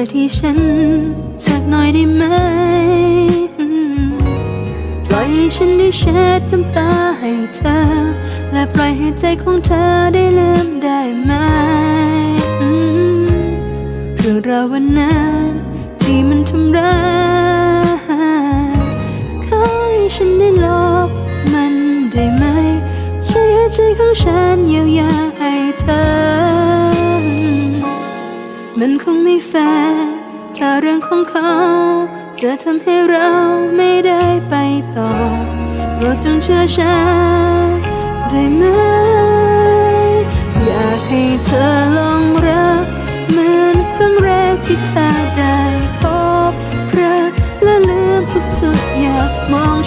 าที่ฉันสักหน่อยได้ไหม ปล่อยฉันได้เชดน้ำตาให้เธอ และปล่อยให้ใจของเธอได้ลืมได้ไหมเรื่องราววันนั้นที่มันทำร้าย ฉันได้ลบมันได้ไหมช่วยให้ใจของฉันเยียวยาให้เธอ มันคงไม่แฟร์ถ้าเรื่องของเขา จะทำให้เราไม่ได้ไปต่อโปรดจงเชื่อฉันได้ไหม อยากให้เธอลอง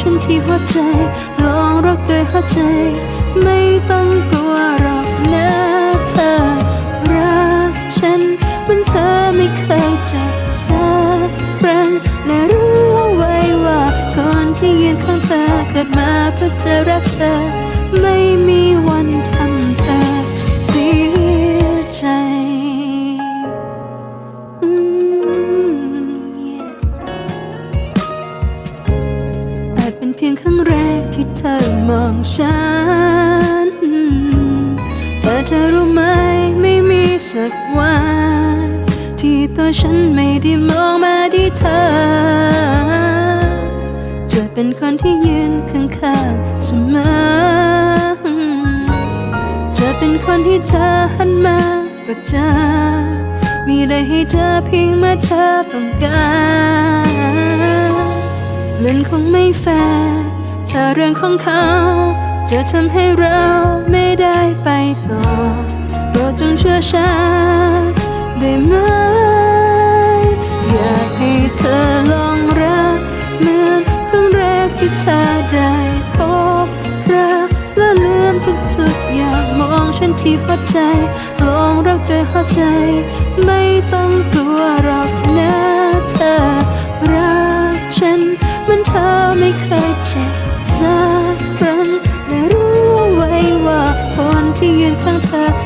ฉันที่หัวใจลองรักด้วยหัวใจ ไม่ต้องกลัวหรอกนะเธอ รักฉันเหมันเธอไม่เคยจะสักครั้งและรู้เอาไว้ว่าก่อนที่ยืนข้างเธอเกิดมาเพื่อจะรักเธอ ไม่มี ครั้งแรกที่เธอมองฉัน แต่เธอรู้ไหมไม่มีสักวัน ที่ตัวฉันไม่ได้มองมาที่เธอ จะเป็นคนที่ยืนข้างๆเสมอ จะเป็นคนที่เธอหันมาก็เจอมีอะไรให้เธอเพียงเมื่อเธอต้องการ มันคงไม่แฟร์ ถ้าเรื่องของเขา จะทำให้เราไม่ได้ไปต่อโปรดจงเชื่อฉันได้ไหม อยากให้เธอลองรักเหมือนครั้งแรกที่เธอได้พบรักและลืมทุกๆอย่างมองฉันที่หัวใจลองรักด้วยหัวใจ ไม่ต้องกลัวหรอกนะเธอรักฉันเหมันเธอไม่เคยเจ็บ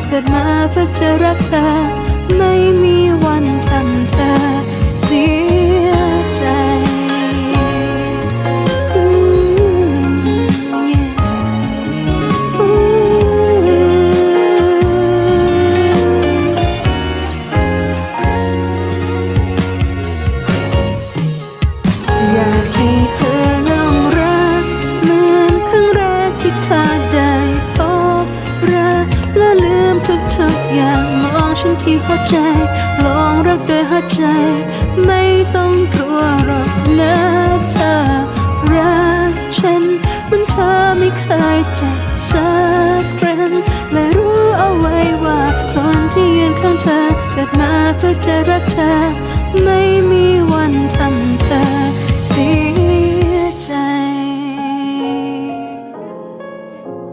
เกิดมาเพื่อจะรักเธ ใจ ลองรักด้วยหัวใจ ไม่ต้องกลัวหรอกนะเธอรักฉันเหมันเธอไม่เคยเจ็บสักครั้งและรู้เอาไว้ว่าคนที่ยืนข้างเธอเกิดมาเพื่อจะรักเธอ ไม่มีวันทำเธอเสียใจ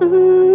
Ooh,